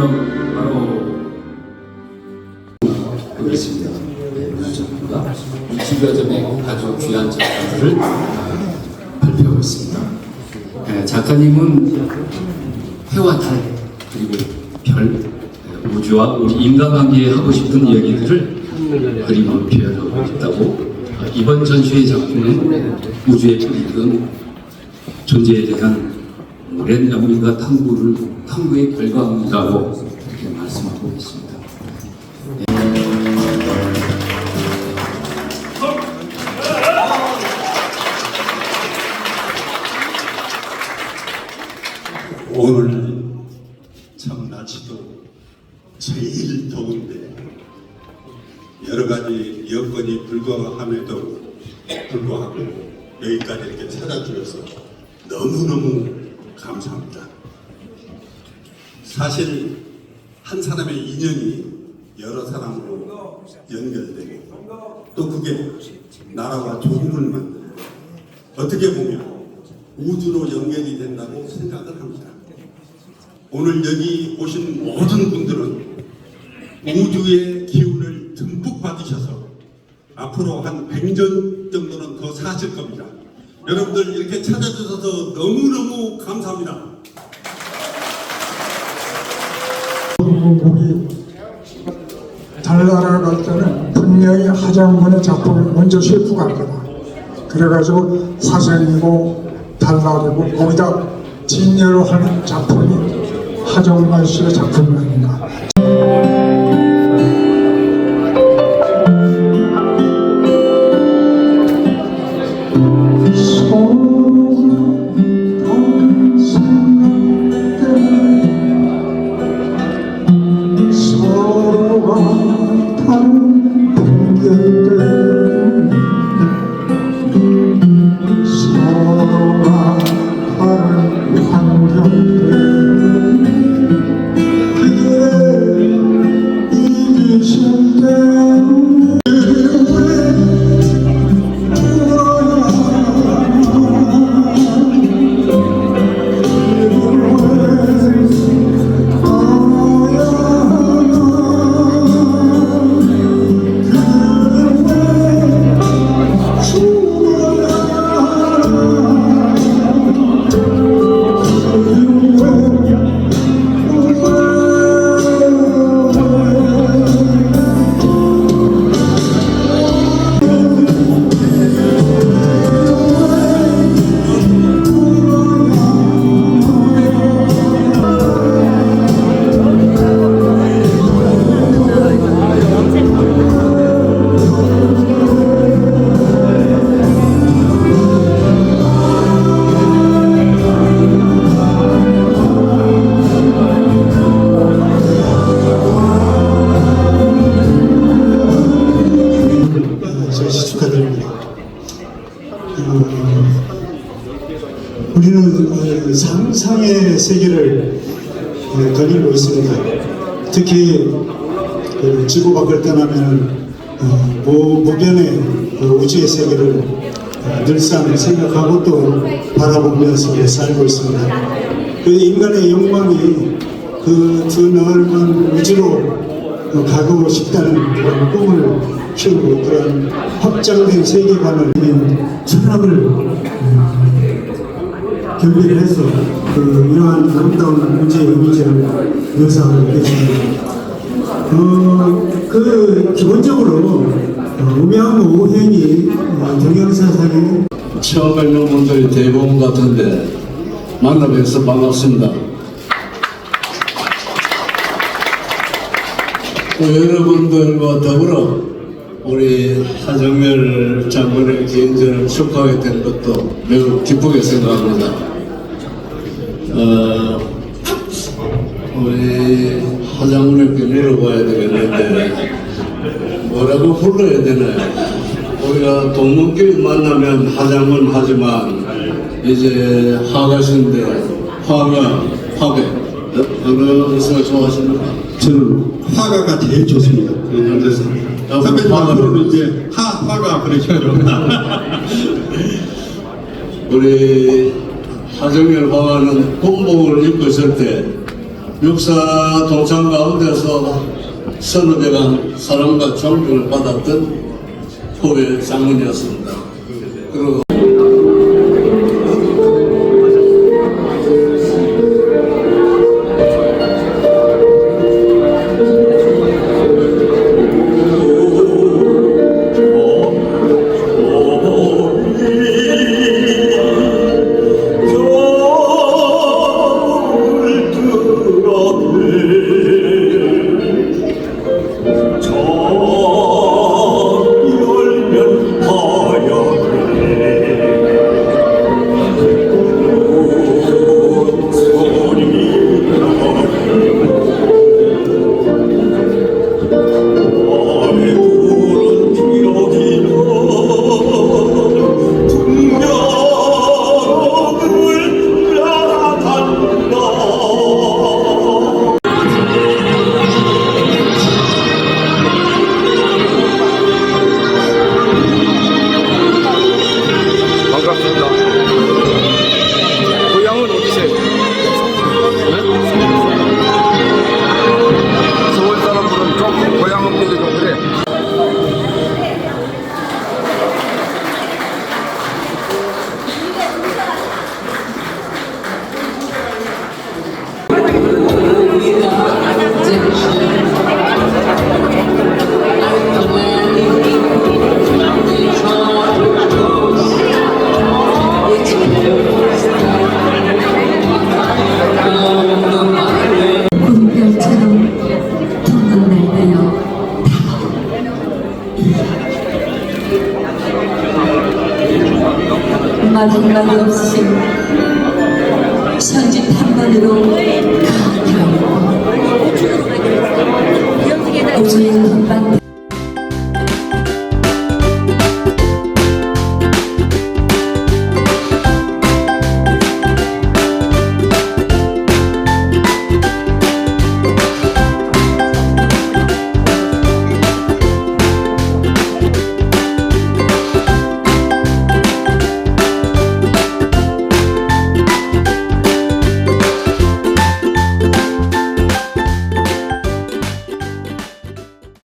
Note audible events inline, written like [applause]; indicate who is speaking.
Speaker 1: 설명 바로 보겠습니다. 네, 문화정부가 이주여 전에 아주 귀한 작품을 아, 발표했습니다. 네, 작가님은 해와 달 그리고 별 네, 우주와 우리 인간관계에 하고 싶은 이야기들을 그림으로 표현하고 싶다고 아, 이번 전시회 작품은 우주의 뿌리든 존재에 대한 랜덤과 탐구를 탐구의 결과물이라고 이렇게 말씀하고 있습니다.
Speaker 2: 오늘 참 날씨도 제일 더운데 여러 가지 여건이 불가함에도 불구하고 여기까지 이렇게 찾아주셔서 너무너무 감사합니다. 사실 한 사람의 인연이 여러 사람으로 연결되고 또 그게 나라와 조국을 만들고 어떻게 보면 우주로 연결이 된다고 생각을 합니다. 오늘 여기 오신 모든 분들은 우주의 기운을 듬뿍 받으셔서 앞으로 한 100년 정도는 더 사실 겁니다. 여러분들 이렇게 찾아주셔서 너무너무 감사합니다.
Speaker 3: 우리 달나라 갈 때는 분명히 하장군의 작품을 먼저 싣고 갈 거다. 그래가지고 사생이고 달날이고 거기다 진열을 하는 작품이 하정만 씨의 작품이 아닌가. 다
Speaker 4: 어, 우리는 어, 상상의 세계를 어, 거닐고 있습니다. 특히 그 지구 밖을 떠나면 어, 무, 무변의 그 우주의 세계를 어, 늘상 생각하고 또 바라보면서 살고 있습니다. 그 인간의 욕망이 그 두 넓은 우주로 어, 가고 싶다는 그런 꿈을 키우고 그런 확장된 세계관을 철학을 어, 경비를 해서 그 이러한 아름다운 우주의 이미지를 묘사하고 계십니다. 어, 그 기본적으로 어, 음양 오행이 어, 경영사상에
Speaker 5: 처음 뵙는 분들이 대부분 같은데 만나 뵈서 반갑습니다. 또 여러분들과 더불어 우리 하정열 장군의 개인전을 축하하게 된 것도 매우 기쁘게 생각합니다. 어, 우리 하장군에게 물어봐야 되겠는데 뭐라고 불러야 되나요? 우리가 동문끼리 만나면 하장은 하지만 이제 하가신데 화가 화배 어느 것을 좋아하십니까?
Speaker 2: 저는 화가가 제일 좋습니다. 선배님 앞으로는 이제 하, 화가 그러시죠. [laughs]
Speaker 5: 우리 하정열 화가는 군복을 입고 있을 때 육사 동창 가운데서 서너 대간 사랑과 존경을 받았던 후배 장군이었습니다. 그리고
Speaker 6: 마디마디 없이 선짓 한마디로 가득하고 오직